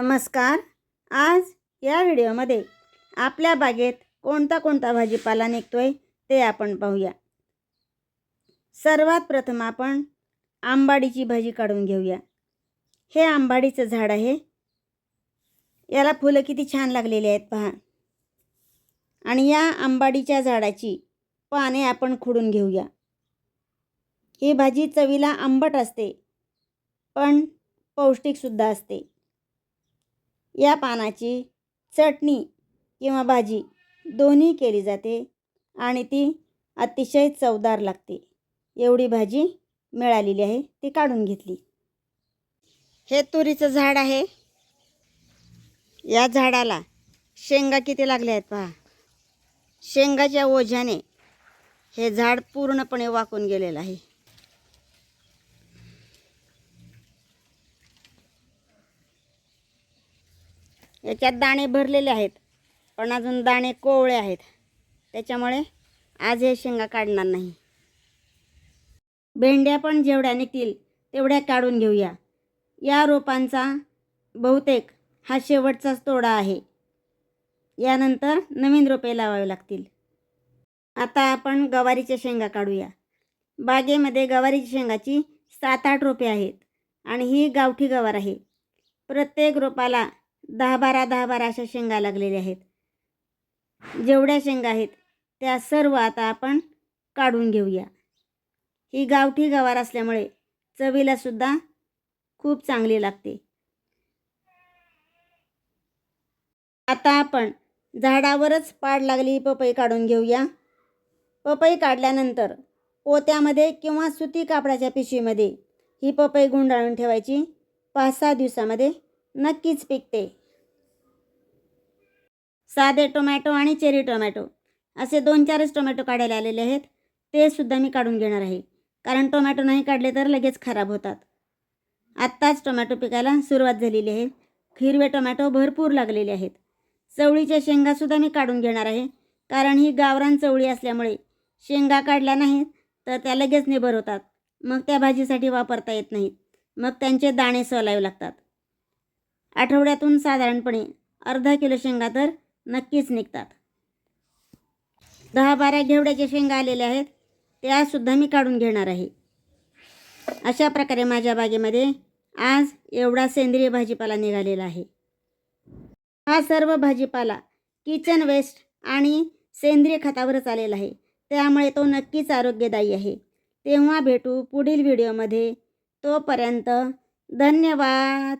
नमस्कार. आज या व्हिडिओमध्ये आपल्या बागेत कोणता कोणता भाजीपाला निघतोय ते आपण पाहूया. सर्वात प्रथम आपण आंबाडीची भाजी काढून घेऊया. हे आंबाडीचं झाड आहे. याला फुलं किती छान लागलेली आहेत पहा. आणि या आंबाडीच्या झाडाची पाने आपण खुडून घेऊया. ही भाजी चवीला आंबट असते पण पौष्टिकसुद्धा असते. या पानाची चटणी किंवा भाजी दोन्ही केली जाते आणि ती अतिशय चवदार लागते. एवढी भाजी मिळालेली आहे ती काढून घेतली. हे तुरीचं झाड आहे. या झाडाला शेंगा किती लागल्या आहेत पहा. शेंगाच्या ओझ्याने हे झाड पूर्णपणे वाकून गेलेलं आहे. याच्यात दाणे भरलेले आहेत. पण अजून दाणे कोवळे आहेत. त्याच्यामुळे आज हे शेंगा काढणार नाही. भेंड्या पण जेवढ्या निघतील तेवढ्या काढून घेऊया. या रोपांचा बहुतेक हा शेवटचाच तोडा आहे. यानंतर नवीन रोपे लावावे लागतील. आता आपण गवारीच्या शेंगा काढूया. बागेमध्ये गवारीच्या शेंगाची सात आठ रोपे आहेत आणि ही गावठी गवार आहे. प्रत्येक रोपाला दहा बारा दहा बारा अशा शेंगा लागलेल्या आहेत. जेवढ्या शेंगा आहेत त्या सर्व आता आपण काढून घेऊया. ही गावठी गवार असल्यामुळे चवीलासुद्धा खूप चांगली लागते. आता आपण झाडावरच पाड लागली पपई काढून घेऊया. पपई काढल्यानंतर पोत्यामध्ये किंवा सुती कापडाच्या पिशवीमध्ये ही पपई गुंडाळून ठेवायची. पाच सहा दिवसामध्ये नक्कीच पिकते. साधे टोमॅटो आणि चेरी टोमॅटो असे दोन चारच टोमॅटो काढायला आलेले आहेत. ते सुद्धा मी काढून घेणार आहे. कारण टोमॅटो नाही काढले तर लगेच खराब होतात. आत्ताच टोमॅटो पिकायला सुरुवात झालेली आहे. हिरवे टोमॅटो भरपूर लागलेले आहेत. चवळीच्या शेंगासुद्धा मी काढून घेणार आहे. कारण ही गावरान चवळी असल्यामुळे शेंगा काढल्या नाहीत तर त्या लगेच निबर होतात. मग त्या भाजीसाठी वापरता येत नाहीत. मग त्यांचे दाणे सोलावे लागतात. आठवड्यातून साधारणपणे अर्धा किलो शेंगा तर नक्कीच निघतात. दहा बारा घेवड्याच्या शेंगा आलेल्या आहेत त्यासुद्धा मी काढून घेणार आहे. अशा प्रकारे माझ्या बागेमध्ये आज एवढा सेंद्रिय भाजीपाला निघालेला आहे. हा सर्व भाजीपाला किचन वेस्ट आणि सेंद्रिय खतावरच आलेला आहे. त्यामुळे तो नक्कीच आरोग्यदायी आहे. तेव्हा भेटू पुढील व्हिडिओमध्ये. तोपर्यंत धन्यवाद.